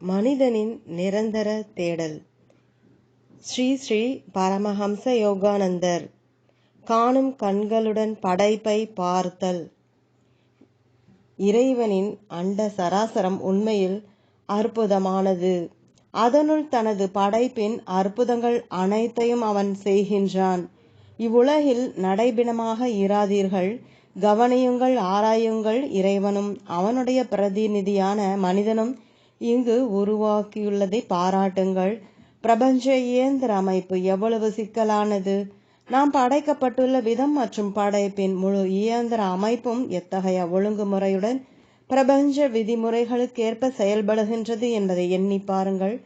மனிதனின் நிரந்தர தேடல். ஸ்ரீ ஸ்ரீ பரமஹம்ச யோகானந்தர் காணும் கண்களுடன் படைப்பை பார்த்தல். இறைவனின் அண்ட சராசரம் உண்மையில் அற்புதமானது. அதனுள் தனது படைப்பின் அற்புதங்கள் அனைத்தையும் அவன் செய்கின்றான். இவ்வுலகில் நடைபிணமாக இராதீர்கள். கவனியுங்கள் ஆராயுங்கள் இறைவனும் அவனுடைய பிரதிநிதியான மனிதனும் இங்கு உருவாக்கியுள்ளதை பாராட்டுங்கள். பிரபஞ்ச இயந்திர அமைப்பு எவ்வளவு சிக்கலானது. நாம் படைக்கப்பட்டுள்ள விதம் மற்றும் படைப்பின் முழு இயந்திர அமைப்பும் எத்தகைய ஒழுங்குமுறையுடன் பிரபஞ்ச விதிமுறைகளுக்கேற்ப செயல்படுகின்றது என்பதை எண்ணி பாருங்கள்.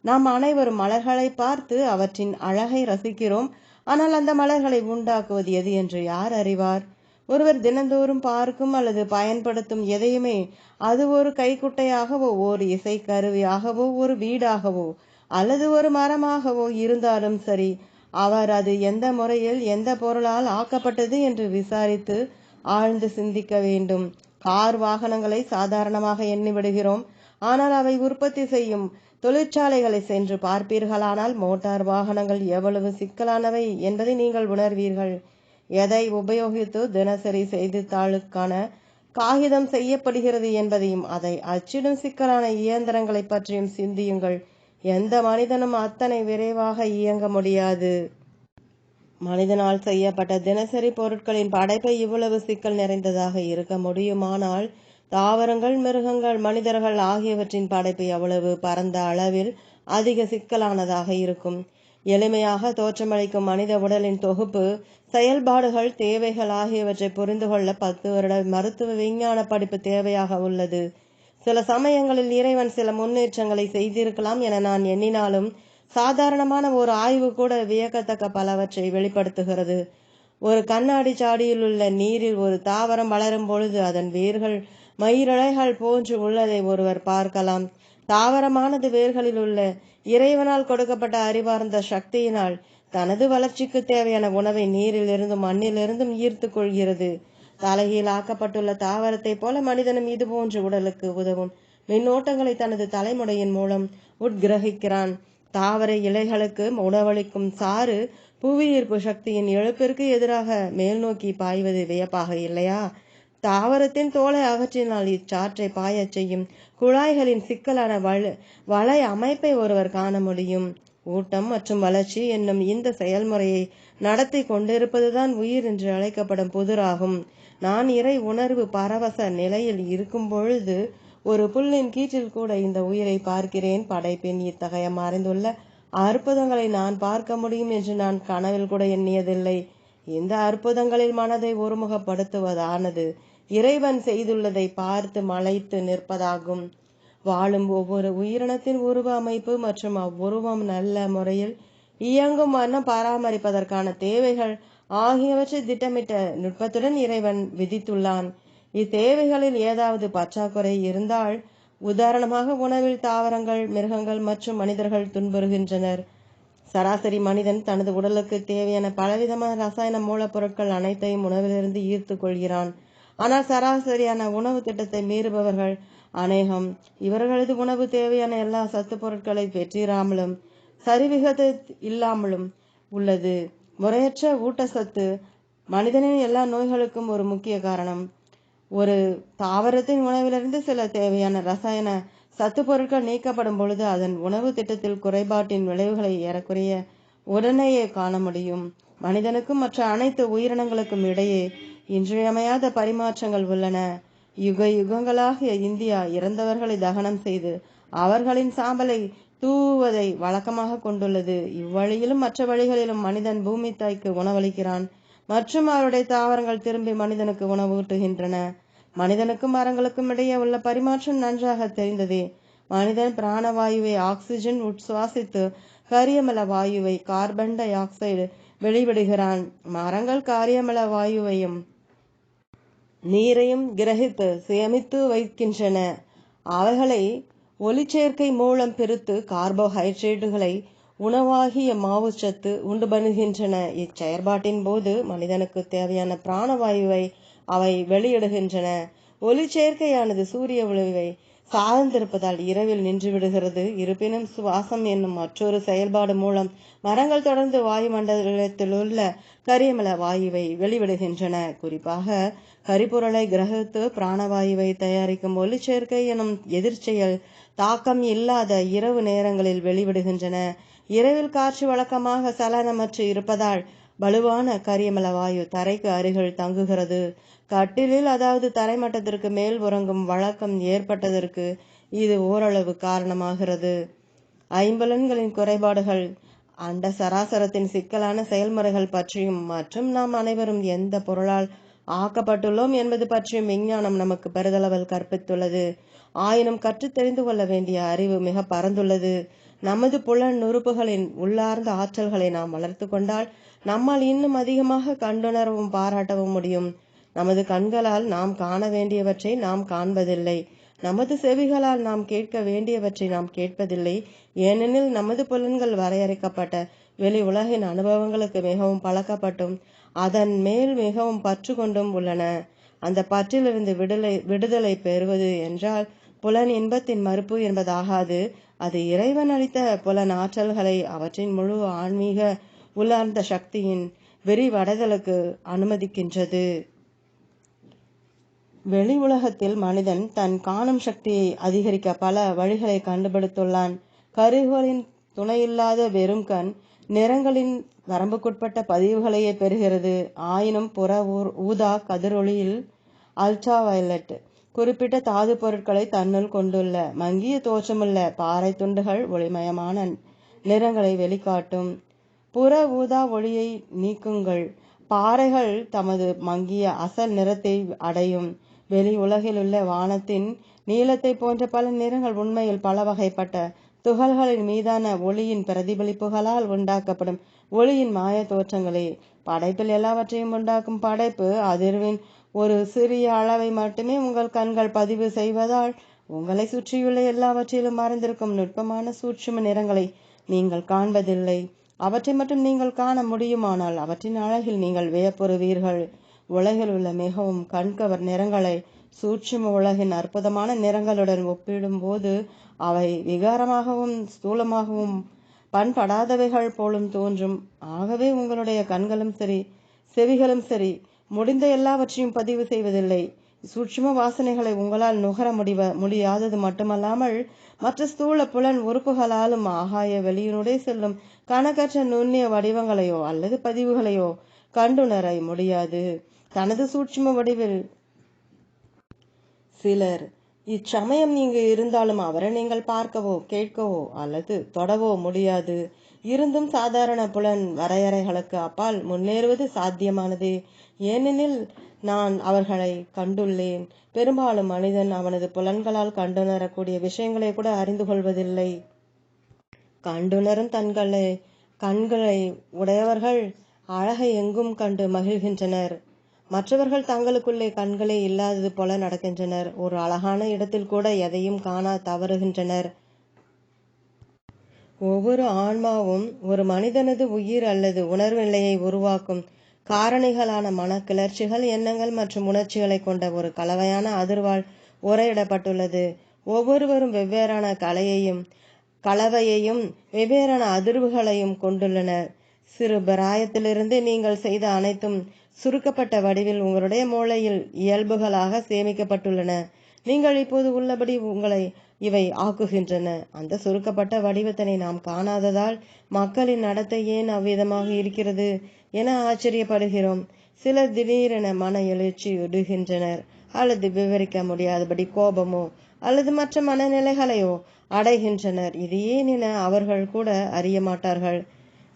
நாம் அனைவரும் மலர்களை பார்த்து அவற்றின் அழகை ரசிக்கிறோம். ஆனால் அந்த மலர்களை உண்டாக்குவது எது என்று யார் அறிவார்? ஒருவர் தினந்தோறும் பார்க்கும் அல்லது பயன்படுத்தும் எதையுமே அது ஒரு கைக்குட்டையாகவோ ஒரு இசை கருவியாகவோ ஒரு வீடாகவோ அல்லது ஒரு மரமாகவோ இருந்தாலும் சரி அவர் அது எந்த முறையில் எந்த பொருளால் ஆக்கப்பட்டது என்று விசாரித்து ஆழ்ந்து சிந்திக்க வேண்டும். கார் வாகனங்களை சாதாரணமாக எண்ணிவிடுகிறோம் ஆனால் அவை உற்பத்தி செய்யும் தொழிற்சாலைகளை சென்று பார்ப்பீர்களானால் மோட்டார் வாகனங்கள் எவ்வளவு சிக்கலானவை என்பதை நீங்கள் உணர்வீர்கள். எதை உபயோகித்து தினசரி செய்தித்தாளுக்கான காகிதம் செய்யப்படுகிறது என்பதையும் அதை அச்சிடும் சிக்கலான இயந்திரங்களை பற்றியும் சிந்தியுங்கள். எந்த மனிதனும் அத்தனை விரைவாக இயங்க முடியாது. மனிதனால் செய்யப்பட்ட தினசரி பொருட்களின் படைப்பை இவ்வளவு சிக்கல் நிறைந்ததாக இருக்க முடியுமானால் தாவரங்கள் மிருகங்கள் மனிதர்கள் ஆகியவற்றின் படைப்பு எவ்வளவு பரந்த அளவில் அதிக சிக்கலானதாக இருக்கும். எளிமையாக தோற்றமளிக்கும் மனித உடலின் தொகுப்பு செயல்பாடுகள் தேவைகள் ஆகியவற்றை புரிந்து கொள்ள பத்து வருட மருத்துவ விஞ்ஞான படிப்பு தேவையாக உள்ளது. சில சமயங்களில் இறைவன் சில முன்னேற்றங்களை செய்திருக்கலாம் என நான் எண்ணினாலும் சாதாரணமான ஒரு ஆய்வு கூட வியக்கத்தக்க பலவற்றை வெளிப்படுத்துகிறது. ஒரு கண்ணாடி சாடியில் உள்ள நீரில் ஒரு தாவரம் வளரும் பொழுது அதன் வேர்கள் மயிரிழைகள் போன்று உள்ளதை ஒருவர் பார்க்கலாம். தாவரமானது வேர்களில் உள்ள இறைவனால் கொடுக்கப்பட்ட அறிவார்ந்த சக்தியினால் தனது வளர்ச்சிக்கு தேவையான உணவை நீரில் இருந்தும் மண்ணில் இருந்தும் ஈர்த்து கொள்கிறது. தலைகீழ் ஆக்கப்பட்டுள்ள தாவரத்தை போல மனிதனும் இது போன்று உடலுக்கு உதவும். மின்னோட்டங்களை தனது தலைமுடையின் மூலம் உட்கிரகிக்கிறான். தாவர இலைகளுக்கு உணவளிக்கும் சாறு புவியீர்ப்பு சக்தியின் எழுப்பிற்கு எதிராக மேல் நோக்கி பாய்வது வியப்பாக இல்லையா? தாவரத்தின் தோலை அகற்றினால் இச்சாற்றை பாயச் செய்யும் குழாய்களின் சிக்கலான வள வலை அமைப்பை ஒருவர் காண முடியும். ஊட்டம் மற்றும் வளர்ச்சி என்னும் இந்த செயல்முறையை நடத்தி கொண்டிருப்பதுதான் உயிர் என்று அழைக்கப்படும் புதிராகும். நான் இறை உணர்வு பரவச நிலையில் இருக்கும் பொழுது ஒரு புல்லின் கீற்றில் கூட இந்த உயிரை பார்க்கிறேன். படைப்பின் இத்தகைய மறைந்துள்ள அற்புதங்களை நான் பார்க்க முடியும் என்று நான் கனவில் கூட எண்ணியதில்லை. இந்த அற்புதங்களில் மனதை ஒருமுகப்படுத்துவதானது? இறைவன் செய்துள்ளதை பார்த்து மலைத்து நிற்பதாகும். வாழும் ஒவ்வொரு உயிரினத்தின் உருவ அமைப்பு மற்றும் அவ்வுருவம் நல்ல முறையில் இயங்கும் வண்ணம் பராமரிப்பதற்கான தேவைகள் ஆகியவற்றை திட்டமிட்ட நுட்பத்துடன் இறைவன் விதித்துள்ளான். இத்தேவைகளில் ஏதாவது பற்றாக்குறை இருந்தால் உதாரணமாக உணவில் தாவரங்கள் மிருகங்கள் மற்றும் மனிதர்கள் துன்புறுகின்றனர். சராசரி மனிதன் தனது உடலுக்கு தேவையான பலவிதமான ரசாயன மூலப்பொருட்கள் அனைத்தையும் உணவிலிருந்து ஈர்த்து கொள்கிறான். ஆனால் சராசரியான உணவு திட்டத்தை மீறுபவர்கள் அநேகம். இவர்களது உணவு தேவையான எல்லா சத்து பொருட்களை பெற்றிராமலும் சரிவிகித இல்லாமலும் உள்ளது. முறையற்ற ஊட்டச்சத்து மனிதனின் எல்லா நோய்களுக்கும் ஒரு முக்கிய காரணம். ஒரு தாவரத்தின் உணவிலிருந்து சில தேவையான ரசாயன சத்து பொருட்கள் நீக்கப்படும் பொழுது அதன் உணவு திட்டத்தில் குறைபாட்டின் விளைவுகளை ஏறக்குறைய உடனேயே காண முடியும். மனிதனுக்கும் மற்ற அனைத்து உயிரினங்களுக்கும் இடையே இன்றியமையாத பரிமாற்றங்கள் உள்ளன. யுக யுகங்களாக இந்தியா இறந்தவர்களை தகனம் செய்து அவர்களின் சாம்பலை தூவுவதை வழக்கமாக கொண்டுள்ளது. இவ்வழியிலும் மற்ற வழிகளிலும் மனிதன் பூமி தாய்க்கு உணவளிக்கிறான். மற்றும் அவருடைய தாவரங்கள் திரும்பி மனிதனுக்கு உணவூட்டுகின்றன. மனிதனுக்கும் மரங்களுக்கும் இடையே உள்ள பரிமாற்றம் நன்றாக தெரிந்ததே. மனிதன் பிராணவாயுவை ஆக்சிஜன் உட்சுவாசித்து கரியமல வாயுவை கார்பன் டை ஆக்சைடு வெளிவிடுகிறான். மரங்கள் காரியமல வாயுவையும் நீரையும் கிரகித்து சேமித்து வைக்கின்றன. அவைகளை ஒளிச்சேர்க்கை மூலம் பிரித்து கார்போஹைட்ரேட்டுகளை உணவாகிய மாவுச்சத்து உண்டு பண்ணுகின்றன. இச்செயற்பாட்டின் போது மனிதனுக்கு தேவையான பிராணவாயுவை அவை வெளியிடுகின்றன. ஒளிச்சேர்க்கையானது சூரிய ஒளிவை சார்ந்திருப்பதால் இரவில் நின்று விடுகிறது இருப்பினும் சுவாசம் என்னும் மற்றொரு செயல்பாடு மூலம் மரங்கள் தொடர்ந்து வாயுமண்டலத்திலுள்ள கரியமல வாயுவை வெளிவிடுகின்றன. குறிப்பாக கரிபொருளை கிரகித்து பிராணவாயுவை தயாரிக்கும் ஒளிச்சேர்க்கை எனும் எதிர்ச்செயல் தாக்கம் இல்லாத இரவு நேரங்களில் வெளிவிடுகின்றன. இரவில் காற்று வழக்கமாக சலனமற்று இருப்பதால் வலுவான கரியமல வாயு தரைக்கு அருகில் தங்குகிறது. கட்டிலில் அதாவது தரைமட்டத்திற்கு மேல் உறங்கும் வழக்கம் ஏற்பட்டதற்கு இது ஓரளவு காரணமாகிறது. ஐம்பலன்களின் குறைபாடுகள் அண்ட சராசரத்தின் சிக்கலான செயல்முறைகள் பற்றியும் மற்றும் நாம் அனைவரும் எந்த பொருளால் ஆக்கப்பட்டுள்ளோம் என்பது பற்றியும் விஞ்ஞானம் நமக்கு பெருதளவில் கற்பித்துள்ளது. ஆயினும் கற்று தெரிந்து கொள்ள வேண்டிய அறிவு மிக பரந்துள்ளது. நமது புலன் நுறுப்புகளின் உள்ளார்ந்த ஆற்றல்களை நாம் வளர்த்து கொண்டால் நம்மால் இன்னும் அதிகமாக கண்டுணரவும் பாராட்டவும் முடியும். நமது கண்களால் நாம் காண வேண்டியவற்றை நாம் காண்பதில்லை. நமது செவிகளால் நாம் கேட்க வேண்டியவற்றை நாம் கேட்பதில்லை. ஏனெனில் நமது புலன்கள் வரையறுக்கப்பட்ட வெளி உலகின் அனுபவங்களுக்கு மிகவும் பழக்கப்பட்டும். அதன் மேல் மிகவும் பற்று கொண்டும் உள்ளன. அந்த பற்றிலிருந்து விடுதலை விடுதலை பெறுவது என்றால் புலன் இன்பத்தின் மறுப்பு என்பதாகாது. அது இறைவன் அளித்த புலன் ஆற்றல்களை அவற்றின் முழு ஆன்மீக உள்ளார்ந்த சக்தியின் விரிவடைதலுக்கு அனுமதிக்கின்றது. வெளி உலகத்தில் மனிதன் தன் காணும் சக்தியை அதிகரிக்க பல வழிகளை கண்டுபிடித்துள்ளான். கருவிகளின் துணையில்லாத வெறும் கண் நிறங்களின் வரம்புக்குட்பட்ட பதிவுகளையே பெறுகிறது. ஆயினும் புற ஊர் ஊதா கதிரொளியில் அல்ட்ரா வயலட் குறிப்பிட்ட தாது பொருட்களை தன்னுள் கொண்டுள்ள மங்கிய தோற்றமுள்ள பாறை துண்டுகள் ஒளிமயமான நிறங்களை வெளிக்காட்டும். புற ஊதா ஒளியை நீக்குங்கள். பாறைகள் தமது மங்கிய அசல் நிறத்தை அடையும். வெளி உலகிலுள்ள வானத்தின் நீளத்தை போன்ற பல நிறங்கள் உண்மையில் பல வகைப்பட்ட துகள்களின் மீதான ஒளியின் பிரதிபலிப்புகளால் உண்டாக்கப்படும் ஒளியின் மாய தோற்றங்களே படைப்பில் எல்லாவற்றையும் உண்டாக்கும் படைப்பு அதிர்வின் ஒரு சிறிய அளவை மட்டுமே உங்கள் கண்கள் பதிவு செய்வதால் உங்களை சுற்றியுள்ள எல்லாவற்றிலும் மறைந்திருக்கும் நுட்பமான சூட்சும நிறங்களை நீங்கள் காண்பதில்லை. அவற்றை மட்டும் நீங்கள் காண முடியுமானால் அவற்றின் அழகில் நீங்கள் வியப்புறுவீர்கள். உலகில் உள்ள மிகவும் கண்கவர் நிறங்களை சூட்சும உலகின் அற்புதமான நிறங்களுடன் ஒப்பிடும்போது அவை விகாரமாகவும் ஸ்தூலமாகவும் பண்படாதவைகள் போலும் தோன்றும். ஆகவே உங்களுடைய கண்களும் சரி செவிகளும் சரி முடிந்த எல்லாவற்றையும் பதிவு செய்வதில்லை. சூட்சும வாசனைகளை உங்களால் நுகர முடிவ முடியாதது மட்டுமல்லாமல் மற்ற ஸ்தூல புலன் உறுப்புகளாலும் ஆகாய வெளியினுடைய செல்லும் கணக்கற்ற நுண்ணிய வடிவங்களையோ அல்லது பதிவுகளையோ கண்டுணர முடியாது. தனது சூட்சும வடிவில் சிலர் இச்சமயம் இங்கு இருந்தாலும் அவரை நீங்கள் பார்க்கவோ கேட்கவோ அல்லது தொடவோ முடியாது. இருந்தும் சாதாரண புலன் வரையறைகளுக்கு அப்பால் முன்னேறுவது சாத்தியமானது. ஏனெனில் நான் அவர்களை கண்டுள்ளேன். பெரும்பாலும் மனிதன் அவனது புலன்களால் கண்டுணரக்கூடிய விஷயங்களை கூட அறிந்து கொள்வதில்லை. கண்டுணரும் தன்களை கண்களை உடையவர்கள் அழகை எங்கும் கண்டு மகிழ்கின்றனர். மற்றவர்கள் தங்களுக்குள்ளே கண்களே இல்லாதது போல நடக்கின்றனர். ஒரு அழகான இடத்தில் கூட எதையும் காண தவறுகின்றனர். ஒவ்வொரு ஆன்மாவும் ஒரு மனிதனது உயிர் அல்லது உணர்வு நிலையை உருவாக்கும் காரணிகளான மன கிளர்ச்சிகள் எண்ணங்கள் மற்றும் உணர்ச்சிகளை கொண்ட ஒரு கலவையான அதிர்வால் உரையிடப்பட்டுள்ளது ஒவ்வொருவரும் வெவ்வேறான கலையையும் கலவையையும் வெவ்வேறான அதிர்வுகளையும் கொண்டுள்ளனர். சிறு பிராயத்திலிருந்து நீங்கள் செய்த அனைத்தும் சுருக்கப்பட்ட வடிவில் உங்களுடைய மூளையில் இயல்புகளாக சேமிக்கப்பட்டுள்ளன. நீங்கள் இப்போது உள்ளபடி உங்களை இவை ஆக்குகின்றன. அந்த சுருக்கப்பட்ட வடிவத்தினை நாம் காணாததால் மக்களின் நடத்தை ஏன் அவ்விதமாக இருக்கிறது என ஆச்சரியப்படுகிறோம். சிலர் திடீரென மன எழுச்சி விடுகின்றனர் அல்லது விவரிக்க முடியாதபடி கோபமோ அல்லது மற்ற மனநிலைகளையோ அடைகின்றனர். இது ஏன் என அவர்கள் கூட அறிய மாட்டார்கள்.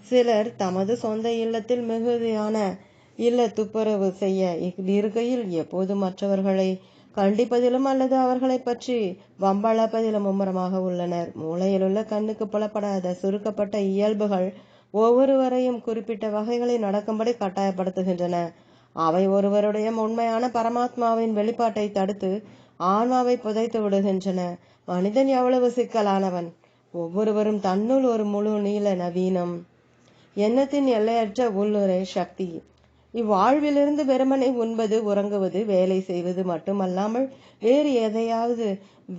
சிலர் தமது சொந்த இல்லத்தில் மிகுதியான இல்ல துப்புரவு செய்ய இருக்கையில் எப்போது மற்றவர்களை கண்டிப்பதிலும் அல்லது அவர்களை பற்றி வம்பளப்பதிலும் மும்முரமாக உள்ளனர். மூளையிலுள்ள கண்ணுக்கு புலப்படாத சுருக்கப்பட்ட இயல்புகள் ஒவ்வொருவரையும் குறிப்பிட்ட வகைகளை நடக்கும்படி கட்டாயப்படுத்துகின்றன. அவை ஒருவருடைய உண்மையான பரமாத்மாவின் வெளிப்பாட்டை தடுத்து ஆன்மாவை புதைத்து விடுகின்றன. மனிதன் எவ்வளவு சிக்கலானவன்? ஒவ்வொருவரும் தன்னுள் ஒரு முழு நீள நவீனம். எண்ணத்தின் எல்லையற்ற உள்ளுரை சக்தி. இவ்வாழ்விலிருந்து வெறுமனை உண்பது உறங்குவது வேலை செய்வது மட்டுமல்லாமல் வேறு எதையாவது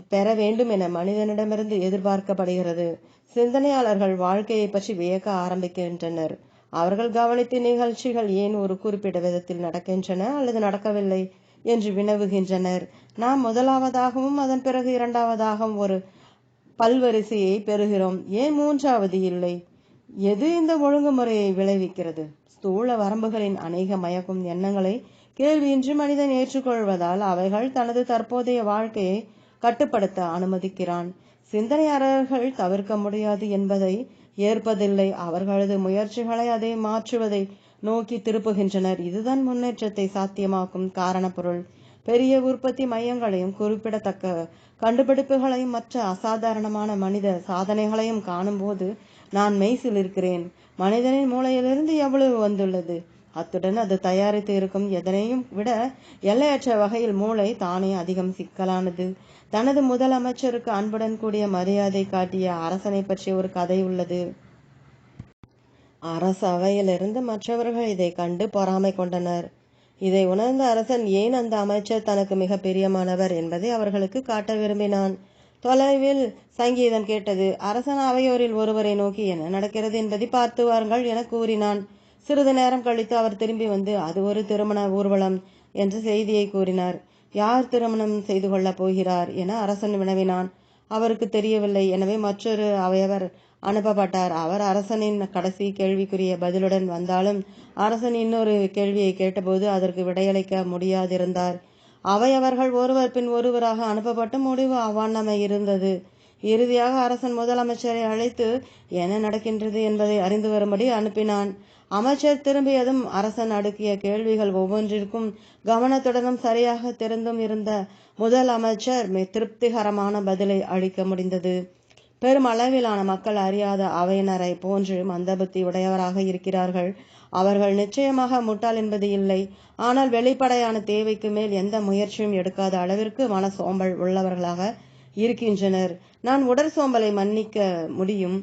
பெற வேண்டும் என மனிதனிடமிருந்து எதிர்பார்க்கப்படுகிறது. சிந்தனையாளர்கள் வாழ்க்கையை பற்றி வியக்க ஆரம்பிக்கின்றனர். அவர்கள் கவனித்த நிகழ்ச்சிகள் ஏன் ஒரு குறிப்பிட்ட விதத்தில் நடக்கின்றன அல்லது நடக்கவில்லை என்று வினவுகின்றனர். நாம் முதலாவதாகவும் அதன் பிறகு இரண்டாவதாகவும் ஒரு பல்வரிசையை பெறுகிறோம். ஏன் மூன்றாவது இல்லை? எது இந்த ஒழுங்குமுறையை விளைவிக்கிறது? ஸ்தூல வரம்புகளின் அநேக மயக்கும் எண்ணங்களை கேள்வியின்றி மனிதன் ஏற்றுக்கொள்வதால் அவைகள் தனது தற்போதைய வாழ்க்கையை கட்டுப்படுத்த அனுமதிக்கிறான். சிந்தனையாளர்கள் தவிர்க்க முடியாது என்பதை ஏற்பதில்லை. அவர்களது முயற்சிகளை அதை மாற்றுவதை நோக்கி திருப்புகின்றனர். இதுதான் முன்னேற்றத்தை சாத்தியமாக்கும் காரணப்பொருள். பெரிய உற்பத்தி மையங்களையும் குறிப்பிடத்தக்க கண்டுபிடிப்புகளையும் மற்ற அசாதாரணமான மனித சாதனைகளையும் காணும்போது நான் மெய்சில் இருக்கிறேன். மனிதனின் மூளையிலிருந்து எவ்வளவு வந்துள்ளது? அத்துடன் அது தயாரித்து இருக்கும் எதனையும் விட எல்லையற்ற வகையில் மூளை தானே அதிகம் சிக்கலானது. தனது முதலமைச்சருக்கு அன்புடன் கூடிய மரியாதை காட்டிய அரசனை பற்றி ஒரு கதை உள்ளது. அரச அவையிலிருந்து மற்றவர்கள் இதை கண்டு பொறாமை கொண்டனர். இதை உணர்ந்த அரசன் ஏன் அந்த அமைச்சர் தனக்கு மிக பிரியமானவர் என்பதை அவர்களுக்கு காட்ட விரும்பினான். தொலைவில் சங்கீதம் கேட்டது. அரசன் அவையோரில் ஒருவரை நோக்கி என்ன நடக்கிறது என்பதை பார்த்து வாருங்கள் என கூறினான். சிறிது நேரம் கழித்து அவர் திரும்பி வந்து அது ஒரு திருமண ஊர்வலம் என்ற செய்தியை கூறினார். யார் திருமணம் செய்து கொள்ளப் போகிறார் என அரசன் வினவினான். அவருக்கு தெரியவில்லை. எனவே மற்றொரு அவையவர் அனுப்பப்பட்டார். அவர் அரசனின் கடைசி கேள்விக்குரிய பதிலுடன் வந்தாலும் அரசன் இன்னொரு கேள்வியை கேட்டபோது அதற்கு விடையளிக்க முடியாதிருந்தார். அவையவர்கள் ஒருவர் பின் ஒருவராக அனுப்பப்பட்டு முடிவு அவ்வாண்டமை இருந்தது. இறுதியாக அரசன் முதலமைச்சரை அழைத்து என்ன நடக்கின்றது என்பதை அறிந்து வரும்படி அனுப்பினான். அமைச்சர் திரும்பியதும் அரசன் அடுக்கிய கேள்விகள் ஒவ்வொன்றிற்கும் கவனத்துடனும் சரியாக தெரிந்தும் இருந்த முதல் அமைச்சர் திருப்திகரமான பதிலை அளிக்க முடிந்தது. பெருமளவிலான மக்கள் அறியாத அவையினரை போன்று மந்தபுத்தி உடையவராக இருக்கிறார்கள். அவர்கள் நிச்சயமாக முட்டாள் என்பது இல்லை. ஆனால் வெளிப்படையான தேவைக்கு மேல் எந்த முயற்சியும் எடுக்காத அளவிற்கு மன சோம்பல் உள்ளவர்களாக இருக்கின்றனர். நான் உடற் சோம்பலை மன்னிக்க முடியும்.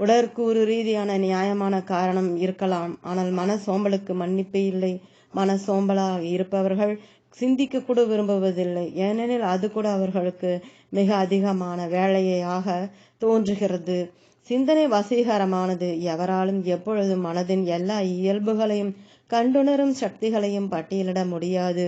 உடற்கூறு ரீதியான நியாயமான காரணம் இருக்கலாம். ஆனால் மன சோம்பலுக்கு மன்னிப்பே இல்லை. மன சோம்பலாக இருப்பவர்கள் சிந்திக்க கூட விரும்புவதில்லை. ஏனெனில் அது கூட அவர்களுக்கு மிக அதிகமான வேலையாக தோன்றுகிறது. சிந்தனை வசீகரமானது எவராலும் எப்பொழுதும் மனதின் எல்லா இயல்புகளையும் கண்டுணரும் சக்திகளையும் பட்டியலிட முடியாது.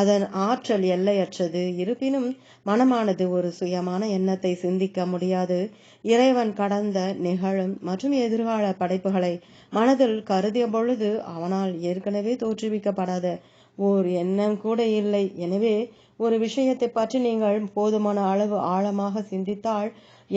அதன் ஆற்றல் எல்லையற்றது. இருப்பினும் மனமானது ஒரு சுயமான எண்ணத்தை சிந்திக்க முடியாது. இறைவன் கடந்த நிகழும் மற்றும் எதிர்கால படைப்புகளை மனதில் கருதிய பொழுது அவனால் ஏற்கனவே தோற்றுவிக்கப்படாத ஓர் எண்ணம் கூட இல்லை. எனவே ஒரு விஷயத்தை பற்றி நீங்கள் போதுமான அளவு ஆழமாக சிந்தித்தால்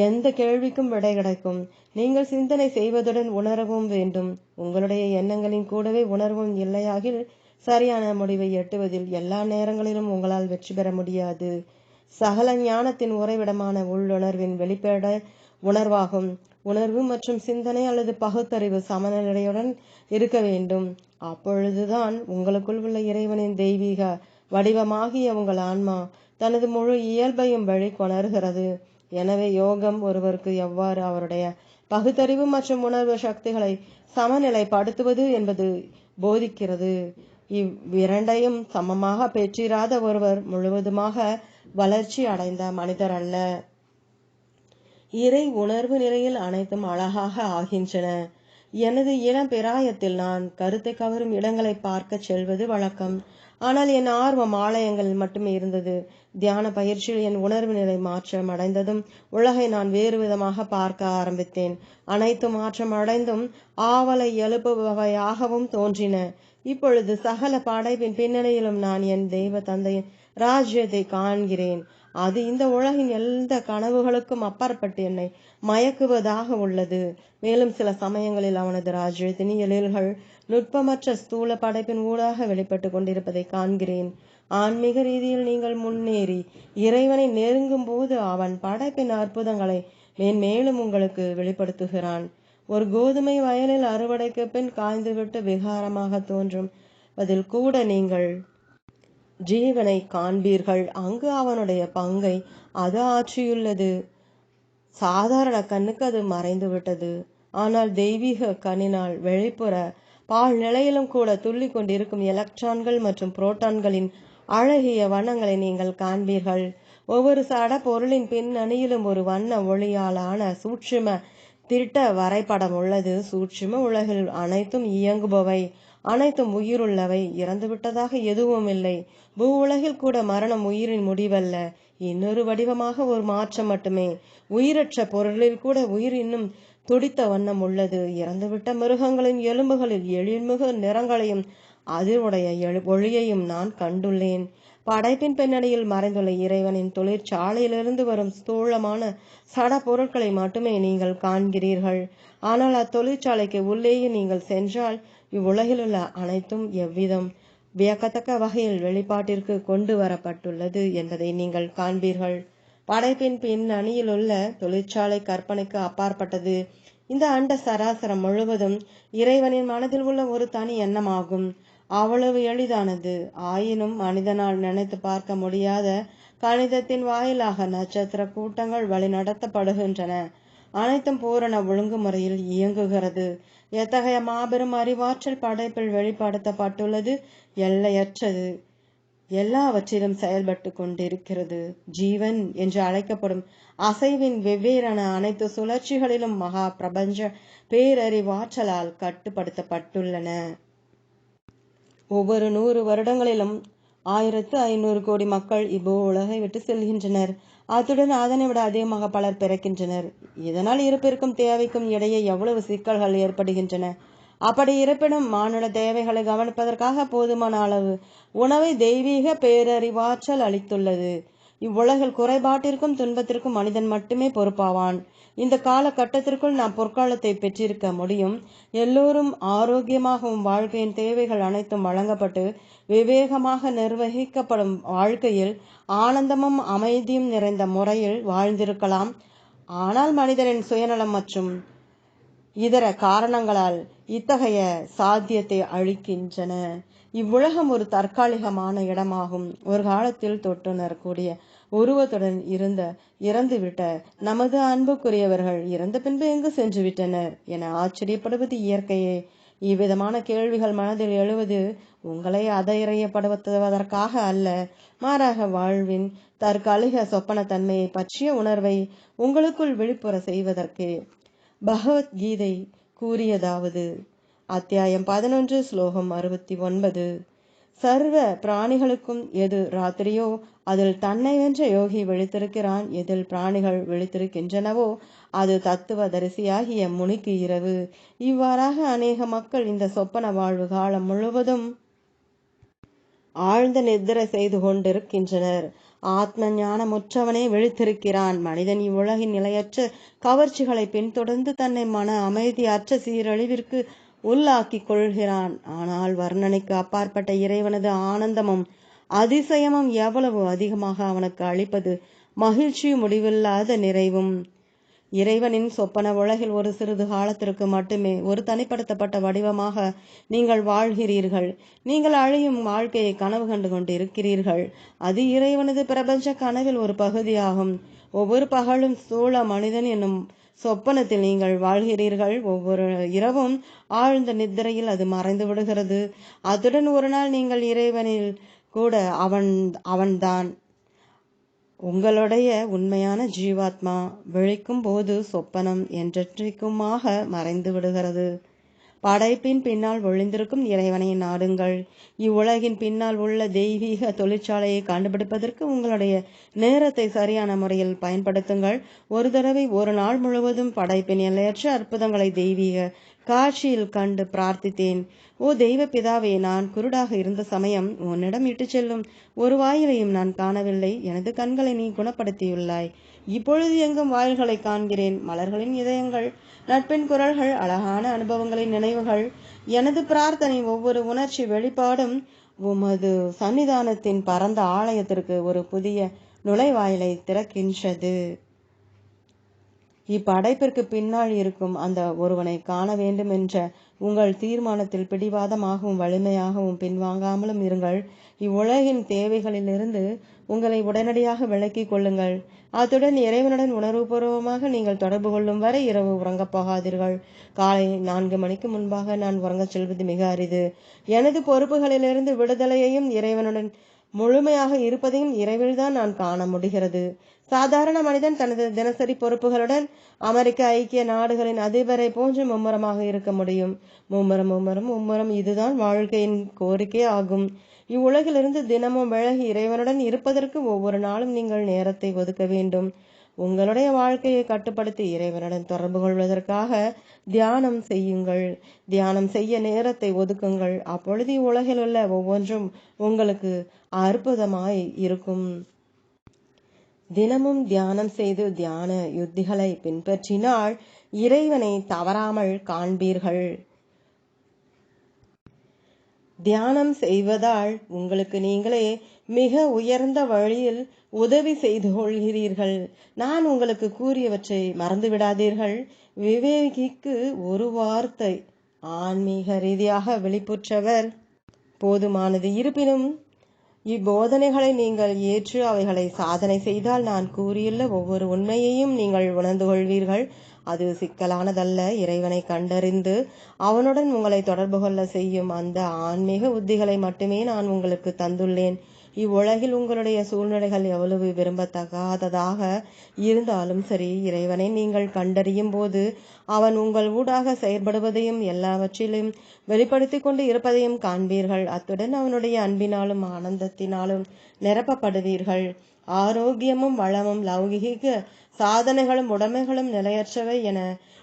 எந்த கேள்விக்கும் விடை கிடைக்கும். நீங்கள் சிந்தனை செய்வதுடன் உணரவும் வேண்டும். உங்களுடைய எண்ணங்களின் கூடவே உணர்வும் இல்லையாகில் சரியான முடிவை எட்டுவதில் எல்லா நேரங்களிலும் உங்களால் வெற்றி பெற முடியாது. சகல ஞானத்தின் உறைவிடமான உள்ளுணர்வின் வெளிப்பட உணர்வாகும். உணர்வு மற்றும் சிந்தனை அல்லது பகுத்தறிவு சமநிலையுடன் இருக்க வேண்டும். அப்பொழுதுதான் உங்களுக்குள் உள்ள இறைவனின் தெய்வீக வடிவமாகிய உங்கள் ஆன்மா தனது முழு இயல்பையும் வழி கொணர்கிறது. எனவே யோகம் ஒருவருக்கு எவ்வாறு அவருடைய பகுத்தறிவு மற்றும் உணர்வு சக்திகளை சமநிலைப்படுத்துவது என்பது போதிக்கிறது. இவ்விரண்டையும் சமமாக பெற்றிராத ஒருவர் முழுவதுமாக வளர்ச்சி அடைந்த மனிதர் அல்ல. இறை உணர்வு நிலையில் அனைத்தும் அழகாக ஆகின்றன. எனது இளம் பிராயத்தில் நான் கருத்தை கவரும் இடங்களை பார்க்க செல்வது வழக்கம். ஆனால் என் ஆர்வம் ஆலயங்களில் மட்டுமே இருந்தது. தியான பயிற்சியில் என் உணர்வு நிலை மாற்றம் அடைந்ததும் உலகை நான் வேறு விதமாக பார்க்க ஆரம்பித்தேன். அனைத்து மாற்றம் அடைந்தும் ஆவலை எழுப்புபவையாகவும் தோன்றின. இப்பொழுது சகல படைப்பின் பின்னணியிலும் நான் என் தெய்வ தந்தையின் ராஜ்யத்தை காண்கிறேன். அது இந்த உலகின் எந்த கனவுகளுக்கும் அப்பாற்பட்டு என்னை மயக்குவதாக உள்ளது. மேலும் சில சமயங்களில் அவனது ராஜ்யத்தின் எழில்கள் நுட்பமற்ற ஸ்தூல படைப்பின் ஊடாக வெளிப்பட்டு கொண்டிருப்பதை காண்கிறேன். ஆன்மீக ரீதியில் நீங்கள் முன்னேறி இறைவனை நெருங்கும் போது அவன் படைப்பின் அற்புதங்களை மேன்மேலும் உங்களுக்கு வெளிப்படுத்துகிறான். ஒரு கோதுமை வயலில் அறுவடைக்கு பின் காய்ந்துவிட்டு விகாரமாக தோன்றும். அதில் கூட நீங்கள் ஜீவனை காண்பீர்கள். அங்கு அவனுடைய பங்கை அது ஆற்றியுள்ளது. சாதாரண கண்ணுக்கு அது மறைந்து விட்டது ஆனால் தெய்வீக கண்ணினால் வெளிப்புற பால் நிலையிலும் கூட துள்ளி கொண்டிருக்கும் எலக்ட்ரான்கள் மற்றும் புரோட்டான்களின் அழகிய வண்ணங்களை நீங்கள் காண்பீர்கள். ஒவ்வொரு சட பொருளின் பின்னணியிலும் ஒரு வண்ண ஒளியாலான சூட்சும திட்ட வரைபடம் உள்ளது. சூட்சும உலகில் அனைத்தும் இயங்குபவை. அனைத்தும் உயிருள்ளவை. இறந்துவிட்டதாக எதுவும் இல்லை. பூ உலகில் கூட மரணம் உயிரின் முடிவல்ல. இன்னொரு வடிவமாக ஒரு மாற்றம் மட்டுமே. உயிரற்ற பொருளில் கூட உயிர் இன்னும் துடித்த வண்ணம் உள்ளது. இறந்துவிட்ட மிருகங்களின் எலும்புகளில் எழில்மிகு நிறங்களையும் அதிர்வுடைய எழு ஒளியையும் நான் கண்டுள்ளேன். படைப்பின் பின்னணியில் மறைந்துள்ள இறைவனின் தொழிற்சாலையிலிருந்து வரும் ஸ்தூலமான சட பொருட்களை மட்டுமே நீங்கள் காண்கிறீர்கள். ஆனால் அத்தொழிற்சாலைக்கு உள்ளேயே நீங்கள் சென்றால் இவ்வுலகில் உள்ள அனைத்தும் எவ்விதம் வியக்கத்தக்க வகையில் வெளிப்பாட்டிற்கு கொண்டு வரப்பட்டுள்ளது என்பதை நீங்கள் காண்பீர்கள். படைப்பின் பின்னணியில் உள்ள தொழிற்சாலை கற்பனைக்கு அப்பாற்பட்டது. இந்த அண்ட சராசரம் முழுவதும் இறைவனின் மனதில் உள்ள ஒரு தனி எண்ணமாகும். அவ்வளவு எளிதானது. ஆயினும் மனிதனால் நினைத்து பார்க்க முடியாத கணிதத்தின் வாயிலாக நட்சத்திர கூட்டங்கள் வழிநடத்தப்படுகின்றன. அனைத்தும் பூரண ஒழுங்குமுறையில் இயங்குகிறது. எத்தகைய மாபெரும் அறிவாற்றல் படைப்பில் வெளிப்படுத்தப்பட்டுள்ளது? எல்லையற்றது. எல்லாவற்றிலும் செயல்பட்டு கொண்டிருக்கிறது. ஜீவன் என்று அழைக்கப்படும் அசைவின் வெவ்வேறான அனைத்து சுழற்சிகளிலும் மகா பிரபஞ்ச பேரறிவாற்றலால் கட்டுப்படுத்தப்பட்டுள்ளன. ஒவ்வொரு நூறு வருடங்களிலும் ஆயிரத்து ஐநூறு கோடி மக்கள் இப்போ உலகை விட்டு செல்கின்றனர். அத்துடன் அதனை விட அதிகமாக பலர் பிறக்கின்றனர். இதனால் இருப்பிற்கும் தேவைக்கும் இடையே எவ்வளவு சிக்கல்கள் ஏற்படுகின்றன? அப்படி இருப்பினும் மானுட தேவைகளை கவனிப்பதற்காக போதுமான அளவு உணவை தெய்வீக பேரறிவாற்றல் அளித்துள்ளது. இவ்வுலகில் குறைபாட்டிற்கும் துன்பத்திற்கும் மனிதன் மட்டுமே பொறுப்பாவான். இந்த காலகட்டத்திற்குள் நாம் பொற்காலத்தை பெற்றிருக்க முடியும். எல்லோரும் ஆரோக்கியமாகவும் வாழ்க்கையின் தேவைகள் அனைத்தும் வழங்கப்பட்டு விவேகமாக நிர்வகிக்கப்படும் வாழ்க்கையில் ஆனந்தமும் அமைதியும் நிறைந்த முறையில் வாழ்ந்திருக்கலாம். ஆனால் மனிதனின் சுயநலம் மற்றும் இதர காரணங்களால் இத்தகைய சாத்தியத்தை அழிக்கின்றன. இவ்வுலகம் ஒரு தற்காலிகமான இடமாகும். ஒரு காலத்தில் தொட்டுணரக்கூடிய உருவத்துடன் இருந்த இறந்துவிட்ட நமது அன்புக்குரியவர்கள் இறந்த பின்பு எங்கு சென்று விட்டனர் என ஆச்சரியப்படுவது இயற்கையே. இவ்விதமான கேள்விகள் மனதில் எழுவது உங்களை அதயறையப்படுத்துவதற்காக அல்ல. மாறாக வாழ்வின் தற்காலிக சொப்பன தன்மையை பற்றிய உணர்வை உங்களுக்குள் விழிப்புற செய்வதற்கே. பகவத்கீதை கூறியதாவது அத்தியாயம் பதினொன்று ஸ்லோகம் அறுபத்தி ஒன்பது. சர்வ பிராணிகளுக்கும் எது ராத்திரியோ அதில் தன்னை வென்ற யோகி விழித்திருக்கிறான். எதில் பிராணிகள் விழித்திருக்கின்றனவோ அது தத்துவ தரிசியாகிய முனிக்கு இரவு. இவ்வாறாக அநேக மக்கள் இந்த சொப்பன வாழ்வு காலம் முழுவதும் ஆழ்ந்த நித்திரை செய்து கொண்டிருக்கின்றனர். ஆத்ம ஞானமுற்றவனே விழித்திருக்கிறான். மனிதன் இவ்வுலகின் நிலையற்ற கவர்ச்சிகளை பின்தொடர்ந்து தன்னை மன அமைதியற்ற சீரழிவிற்கு உள்ளாக்கிக் கொள்கிறான். ஆனால் வர்ணனைக்கு அப்பாற்பட்ட இறைவனது ஆனந்தமும் அதிசயமும் எவ்வளவு அதிகமாக அவனுக்கு அளிப்பது மகிழ்ச்சி முடிவில்லாத நிறைவும். இறைவனின் சொப்பன உலகில் ஒரு சிறிது காலத்திற்கு மட்டுமே ஒரு தனிப்படுத்தப்பட்ட வடிவமாக நீங்கள் வாழ்கிறீர்கள். நீங்கள் அழியும் வாழ்க்கையை கனவு கண்டு கொண்டு இருக்கிறீர்கள் அது இறைவனது பிரபஞ்ச கனவில் ஒரு பகுதியாகும். ஒவ்வொரு பகலும் சூழ மனிதன் என்னும் சொப்பனத்தில் நீங்கள் வாழ்கிறீர்கள். ஒவ்வொரு இரவும் ஆழ்ந்த நித்திரையில் அது மறைந்து விடுகிறது. அத்துடன் ஒரு நாள் நீங்கள் இறைவனில் கூட அவன் அவன்தான். உங்களுடைய உண்மையான ஜீவாத்மா விழிக்கும் போது சொப்பனம் என்றென்றைக்குமாக மறைந்து விடுகிறது. படைப்பின் பின்னால் ஒளிந்திருக்கும் இறைவனை நாடுங்கள். இவ்வுலகின் பின்னால் உள்ள தெய்வீக தொழிற்சாலையை கண்டுபிடிப்பதற்கு உங்களுடைய நேரத்தை சரியான முறையில் பயன்படுத்துங்கள். ஒரு தடவை ஒரு நாள் முழுவதும் படைப்பின் எல்லையற்ற அற்புதங்களை தெய்வீக காட்சியில் கண்டு பிரார்த்தித்தேன். ஓ தெய்வ பிதாவே நான் குருடாக இருந்த சமயம் உன்னிடம் இட்டு செல்லும் ஒரு வாயிலையும் நான் காணவில்லை. எனது கண்களை நீ குணப்படுத்தியுள்ளாய். இப்பொழுது எங்கும் வாயில்களை காண்கிறேன். மலர்களின் இதயங்கள் நட்பின் குரல்கள் அழகான அனுபவங்களின் நினைவுகள் எனது பிரார்த்தனை ஒவ்வொரு உணர்ச்சி வெளிப்பாடும் உமது சன்னிதானத்தின் பரந்த ஆலயத்திற்கு ஒரு புதிய நுழைவாயிலை திறக்கின்றது. இப்படைப்பிற்கு பின்னால் இருக்கும் அந்த ஒருவனை காண வேண்டும் என்ற உங்கள் தீர்மானத்தில் பிடிவாதமாகவும் வலிமையாகவும் பின்வாங்காமலும் இருங்கள். இவ்வுலகின் தேவைகளிலிருந்து உங்களை உடனடியாக விலக்கிக் கொள்ளுங்கள். அத்துடன் இறைவனுடன் உணர்வுபூர்வமாக நீங்கள் தொடர்பு கொள்ளும் வரை இரவு உறங்கப் போகாதீர்கள். காலை நான்கு மணிக்கு முன்பாக நான் உறங்கச் செல்வது மிக அரிது. எனது பொறுப்புகளிலிருந்து விடுதலையையும் இறைவனுடன் முழுமையாக இருப்பதையும் இறைவில்தான் நான் காண முடிகிறது. சாதாரண மனிதன் தனது தினசரி பொறுப்புகளுடன் அமெரிக்க ஐக்கிய நாடுகளின் அதிபரை போன்று மும்முரமாக இருக்க முடியும். மும்முரம் மும்முரம் மும்முரம். இதுதான் வாழ்க்கையின் கோரிக்கை ஆகும் இவ்வுலகிலிருந்து தினமும் விலகி இறைவனுடன் இருப்பதற்கு ஒவ்வொரு நாளும் நீங்கள் நேரத்தை ஒதுக்க வேண்டும். உங்களுடைய வாழ்க்கையை கட்டுப்படுத்தி இறைவனுடன் தொடர்பு கொள்வதற்காக தியானம் செய்யுங்கள். தியானம் செய்ய நேரத்தை ஒதுக்குங்கள். அப்பொழுது உலகில் உள்ள ஒவ்வொன்றும் உங்களுக்கு அற்புதமாய் இருக்கும். தினமும் தியானம் செய்து தியான யுத்திகளை பின்பற்றினால் இறைவனை தவறாமல் காண்பீர்கள். தியானம் செய்வதால் உங்களுக்கு நீங்களே மிக உயர்ந்த வழியில் உதவி செய்து கொள்கிறீர்கள். நான் உங்களுக்கு கூறியவற்றை மறந்து விடாதீர்கள் விவேகிக்கு ஒரு வார்த்தை ஆன்மீக ரீதியாக வெளிப்புற்றவர். போதுமானது இருப்பினும் இப்போதனைகளை நீங்கள் ஏற்று அவைகளை சாதனை செய்தால் நான் கூறியுள்ள ஒவ்வொரு உண்மையையும் நீங்கள் உணர்ந்து கொள்வீர்கள். அது சிக்கலானதல்ல. இறைவனை கண்டறிந்து அவனுடன் உங்களை தொடர்பு கொள்ள செய்யும் அந்த ஆன்மீக உத்திகளை மட்டுமே நான் உங்களுக்கு தந்துள்ளேன். இவ்வுலகில் உங்களுடைய சூழ்நிலைகள் எவ்வளவு விரும்பத்தகாததாக இருந்தாலும் சரி இறைவனை நீங்கள் கண்டறியும் போது அவன் உங்கள் ஊடாக செயற்படுவதையும் எல்லாவற்றிலும் வெளிப்படுத்தி கொண்டு இருப்பதையும் காண்பீர்கள். அத்துடன் அவனுடைய அன்பினாலும் ஆனந்தத்தினாலும் நிரப்பப்படுவீர்கள். ஆரோக்கியமும் வளமும் லௌகிக சாதனைகளும் உடைமைகளும் நிலையற்றவை என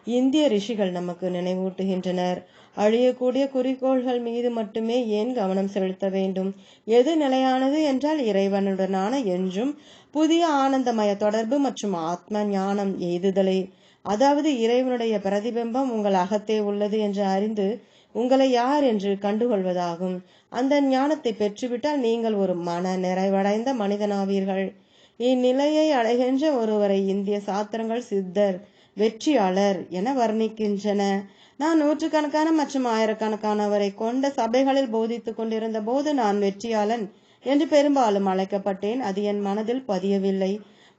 இந்திய ரிஷிகள் நமக்கு நினைவூட்டுகின்றனர். அழியக்கூடிய குறிக்கோள்கள் மீது மட்டுமே ஏன் கவனம் செலுத்த வேண்டும்? எது நிலையானது என்றால் இறைவனுடனான என்றும் புதிய ஆனந்தமய தொடர்பு மற்றும் ஆத்ம ஞானம் எய்துதலை. அதாவது இறைவனுடைய பிரதிபிம்பம் உங்கள் அகத்தே உள்ளது என்று அறிந்து உங்களை யார் என்று கண்டுகொள்வதாகும். அந்த ஞானத்தை பெற்றுவிட்டால் நீங்கள் ஒரு மன நிறைவடைந்த மனிதனாவீர்கள். இந்நிலையை அடைகின்ற ஒருவரை இந்திய சாத்திரங்கள் சித்தர் வெற்றியாளர் என வர்ணிக்கின்றன. நான் நூற்றுக்கணக்கான மற்றும் ஆயிரக்கணக்கானவரை கொண்ட சபைகளில் போதித்துக் கொண்டிருந்த போது நான் வெற்றியாளன் என்று பெரும்பாலும் அழைக்கப்பட்டேன். அது என் மனதில் பதியவில்லை.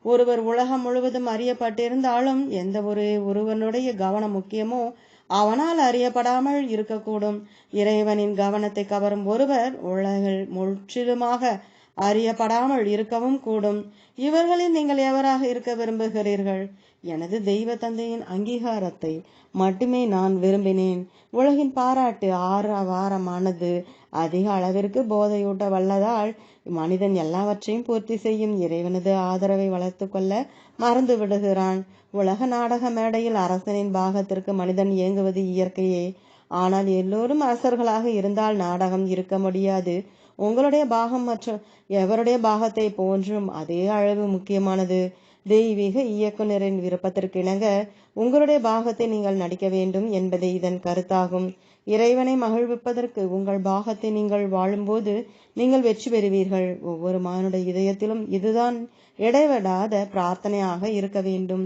ஒருவர் உலகம் முழுவதும் அறியப்பட்டிருந்தாலும் எந்த ஒரு ஒருவனுடைய கவனம் முக்கியமோ அவனால் அறியப்படாமல் இருக்கக்கூடும். இறைவனின் கவனத்தை கவரும் ஒருவர் உலகில் முற்றிலுமாக அறியப்படாமல் இருக்கவும் கூடும். இவர்களில் நீங்கள் எவராக இருக்க விரும்புகிறீர்கள்? எனது தெய்வ தந்தையின் அங்கீகாரத்தை மட்டுமே நான் விரும்பினேன். உலகின் பாராட்டு ஆரவாரமானது. அதிக அளவிற்கு போதையூட்ட வல்லதால் மனிதன் எல்லாவற்றையும் பூர்த்தி செய்யும் இறைவனது ஆதரவை வளர்த்து கொள்ள மறந்து விடுகிறான். உலக நாடக மேடையில் அரசனின் பாகத்திற்கு மனிதன் இயங்குவது இயற்கையே. ஆனால் எல்லோரும் அரசர்களாக இருந்தால் நாடகம் இருக்க முடியாது. உங்களுடைய பாகம் மற்றும் எவருடைய பாகத்தை போன்றும் அதே அளவு முக்கியமானது. தெய்வீக இயக்குனரின் விருப்பத்திற்கு இணங்க உங்களுடைய பாகத்தை நீங்கள் நடிக்க வேண்டும் என்பதே இதன் கருத்தாகும். இறைவனை மகிழ்விப்பதற்கு உங்கள் பாகத்தை நீங்கள் வாழும்போது நீங்கள் வெற்றி பெறுவீர்கள். ஒவ்வொரு மானுட இதயத்திலும் இதுதான் இடைவிடாத பிரார்த்தனையாக இருக்க வேண்டும்.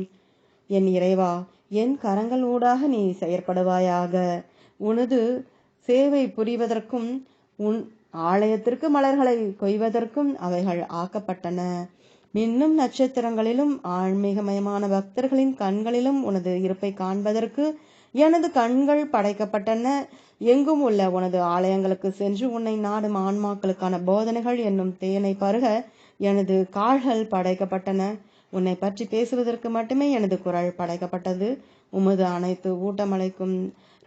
என் இறைவா என் கரங்கள் ஊடாக நீ செயற்படுவாயாக. உனது சேவை புரிவதற்கும் உன் ஆலயத்திற்கு மலர்களை கொய்வதற்கும் அவைகள் ஆக்கப்பட்டன. மின்னும் நட்சத்திரங்களிலும் ஆன்மீகமயமான பக்தர்களின் கண்களிலும் உனது இருப்பை காண்பதற்கு எனது கண்கள் படைக்கப்பட்டன. எங்கும் உள்ள உனது ஆலயங்களுக்கு சென்று உன்னை நாடும் ஆன்மாக்களுக்கான போதனைகள் என்னும் தேனை பருக எனது கால்கள் படைக்கப்பட்டன. உன்னை பற்றி பேசுவதற்கு மட்டுமே எனது குரல் படைக்கப்பட்டது. உமது அனைத்து ஊட்டமளிக்கும்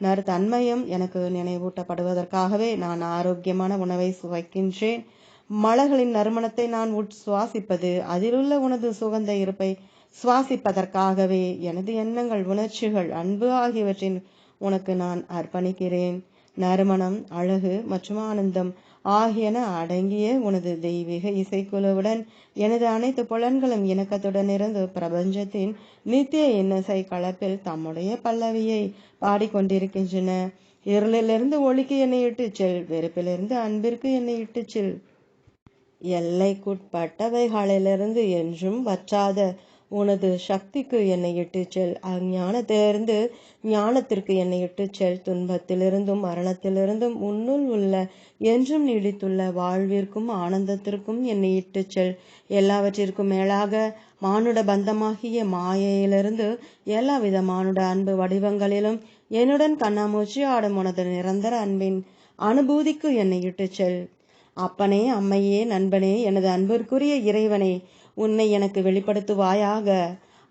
நறுத்தன்மையும் எனக்கு நினைவூட்டப்படுவதற்காகவே நான் ஆரோக்கியமான உணவை சுவைக்கின்றேன். மலர்களின் நறுமணத்தை நான் உட் சுவாசிப்பது அதிலுள்ள உனது சுகந்த இருப்பை சுவாசிப்பதற்காகவே எனது எண்ணங்கள் உணர்ச்சிகள் அன்பு ஆகியவற்றின் உனக்கு நான் அர்ப்பணிக்கிறேன். நறுமணம் அழகு மற்றும் ஆனந்தம் ஆகியன அடங்கிய உனது தெய்வீக இசைக்குழுவுடன் எனது அனைத்து புலன்களும் இணக்கத்துடன் இருந்து பிரபஞ்சத்தின் நித்திய இன்னசை கலப்பில் தம்முடைய பல்லவியை பாடிக்கொண்டிருக்கின்றன. இருளிலிருந்து ஒளிக்கு என்னை இட்டுச் செல் வெறுப்பிலிருந்து அன்பிற்கு என்னை இட்டுச் செல். எல்லைக்குட்பட்டவைகளிலிருந்து என்றும் வற்றாத உனது சக்திக்கு என்னை இட்டுச் செல். அஞ்ஞானத்திலிருந்து ஞானத்திற்கு என்னை இட்டுச் செல். துன்பத்திலிருந்தும் மரணத்திலிருந்தும் உன்னுள் உள்ள என்றும் நீடித்துள்ள வாழ்விற்கும் ஆனந்தத்திற்கும் என்னை இட்டுச் செல். எல்லாவற்றிற்கும் மேலாக மானுட பந்தமாகிய மாயையிலிருந்து எல்லாவித மானுட அன்பு வடிவங்களிலும் என்னுடன் கண்ணாமூச்சி ஆடும் உனது நிரந்தர அன்பின் அனுபூதிக்கு என்னை இட்டுச் செல். அப்பனே அம்மையே நண்பனே எனது அன்பிற்குரிய இறைவனே உன்னை எனக்கு வெளிப்படுத்துவாயாக.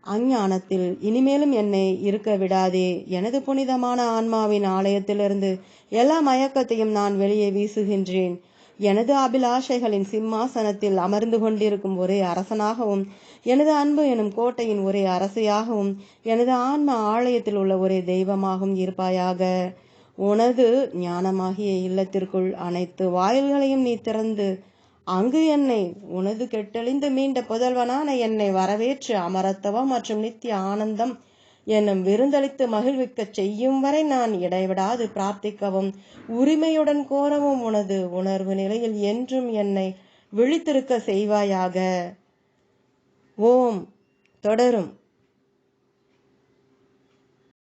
அஞ்ஞானத்தில் இனிமேலும் என்னை இருக்க விடாதே. எனது புனிதமான ஆன்மாவின் ஆலயத்திலிருந்து எல்லா மயக்கத்தையும் நான் வெளியே வீசுகின்றேன். எனது அபிலாஷைகளின் சிம்மாசனத்தில் அமர்ந்து கொண்டிருக்கும் ஒரே அரசனாகவும் எனது அன்பு எனும் கோட்டையின் ஒரே அரசியாகவும் எனது ஆன்ம ஆலயத்தில் உள்ள ஒரே தெய்வமாகவும் இருப்பாயாக. உனது ஞானமாகிய இல்லத்திற்குள் அனைத்து வாயில்களையும் நீ திறந்து அங்கு என்னை உனது கெட்டழிந்து மீண்ட புதல்வனான என்னை வரவேற்று அமரத்துவம் மற்றும் நித்திய ஆனந்தம் என்னும் விருந்தளித்து மகிழ்விக்கச் செய்யும் வரை நான் இடைவிடாது பிரார்த்திக்கவும் உரிமையுடன் கோரவும் உனது உணர்வு நிலையில் என்றும் என்னை விழித்திருக்க செய்வாயாக. ஓம். தொடரும்.